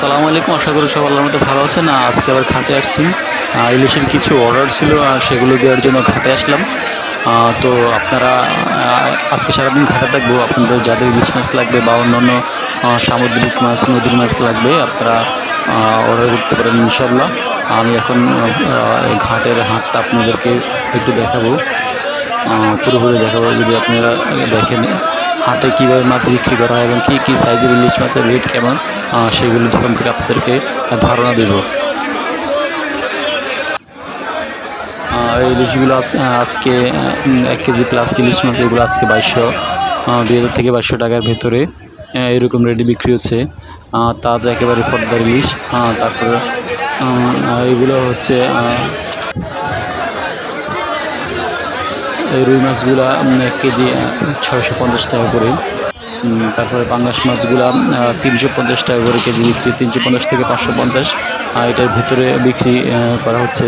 আসসালামু আলাইকুম, আশা করি সব আল্লাহর মতো ভালো আছেন। আজকে আবার ঘাটে আসছি। ইলিশের কিছু অর্ডার ছিল সেগুলো দেওয়ার জন্য ঘাটে আসলাম। তো আপনারা আজকে সারাদিন ঘাটে থাকব। আপনাদের যাদের ইলিশ মাছ লাগবে বা অন্যান্য সামুদ্রিক মাছ, নদীর মাছ লাগবে, আপনারা অর্ডার করতে পারেন ইনশাল্লাহ আমি এখন ঘাটের হাটটা আপনাদেরকে একটু দেখাবো। পুরোপুরি দেখাবো, যদি আপনারা দেখেন। হাটে কীভাবে মাছ বিক্রি করা হয় এবং কী কী সাইজের ইলিশ মাছের রেট কেমন সেগুলো সম্পর্কে আপনাদেরকে ধারণা দেব। ইলিশগুলো আজ- আজকে এক কেজি প্লাস ইলিশ মাছ, এগুলো আজকে বাইশশো দুই হাজার থেকে বাইশশো টাকার ভেতরে এরকম রেটে বিক্রি হচ্ছে। তাজা একেবারে পর্দার ইলিশ। তারপরে এগুলো হচ্ছে রুই মাছগুলা এক কেজি ছয়শো পঞ্চাশ টাকা করে। তারপরে পাঙ্গাস মাছগুলা তিনশো পঞ্চাশ টাকা করে কেজি বিক্রি তিনশো পঞ্চাশ থেকে পাঁচশো পঞ্চাশ। আর এটার ভিতরে বিক্রি করা হচ্ছে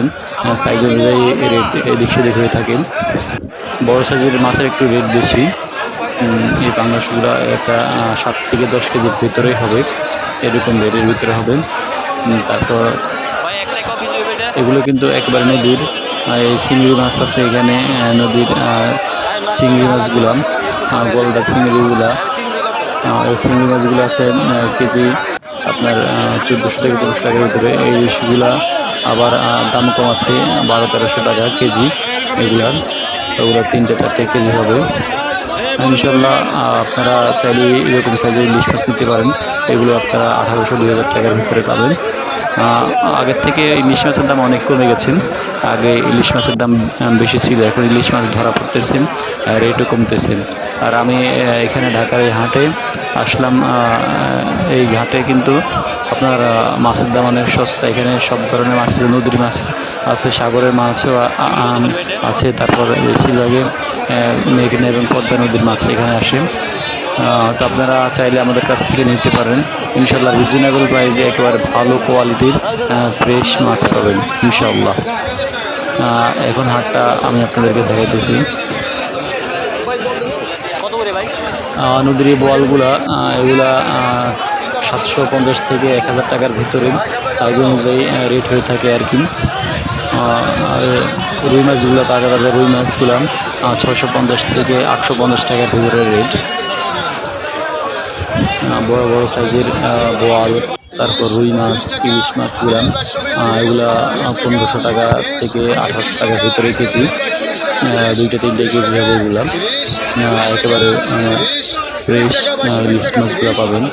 সাইজ অনুযায়ী রেট এদিক সেদিক হয়ে থাকে। বড় সাইজের মাছের একটু রেট বেশি। এই পাঙ্গাসগুলো একটা সাত থেকে দশ কেজির ভিতরেই হবে। এরকম রেটের ভিতরে হবে। তারপর এগুলো কিন্তু একেবারে নদীর। এই চিংড়ি মাছ আছে এখানে নদীর চিংড়ি মাছগুলো গলদা চিংড়িগুলা। এই চিংড়ি মাছগুলো আছে কেজি আপনার চোদ্দোশো থেকে পনেরোশো টাকার ভিতরে এই আবার দাম কম আছে, বারো তেরোশো টাকা কেজি এগুলার। ওগুলো তিনটে চারটে কেজি হবে। ইনশাল্লাহ আপনারা চাইলে এরকম সাইজের ইলিশ মাছ নিতে পারেন। এগুলো আপনারা আঠারোশো, দুই হাজার টাকার ভিতরে পাবেন। আগের থেকে ইলিশ মাছের দাম অনেক কমে গেছে। আগে ইলিশ মাছের দাম বেশি ছিল, এখন ইলিশ মাছ ধরা পড়তেছে রেটও কমতেছে। আর আমি এখানে ঢাকার এই হাটে আসলাম এই ঘাটে কিন্তু আপনার মাছের দাম অনেক সস্তা। এখানে সব ধরনের মাছ আছে, নদীর মাছ আছে, সাগরের মাছও আছে, তারপর বেশিরভাগে মেঘনা এবং পদ্মা নদীর মাছ এখানে আসে। তো আপনারা চাইলে আমাদের কাছ থেকে নিতে পারেন। ইনশাল্লাহ রিজনেবল প্রাইসে একেবারে ভালো কোয়ালিটির ফ্রেশ মাছ পাবেন ইনশাল্লাহ এখন হাটটা আমি আপনাদেরকে দেখাইতেছি। নদীর বলগুলা এগুলা সাতশো পঞ্চাশ থেকে এক হাজার টাকার ভিতরে। সাইজ অনুযায়ী রেট হয়ে থাকে আর কি। আর রুই মাছগুলো তাজা তাজা রুই মাছগুলো ছশো পঞ্চাশ থেকে আটশো পঞ্চাশ টাকার ভিতরে রেট বড় বড় সাইজের বোয়াল, তারপর রুই মাছ, ইলিশ মাছ মাছগুলো এগুলা পনেরোশো টাকা থেকে আঠারোশো টাকার ভিতরে কেজি দুইটা তিনটে কেজি হবে এগুলা। একেবারে ফ্রেশ ইলিশ মাছগুলো পাবেন।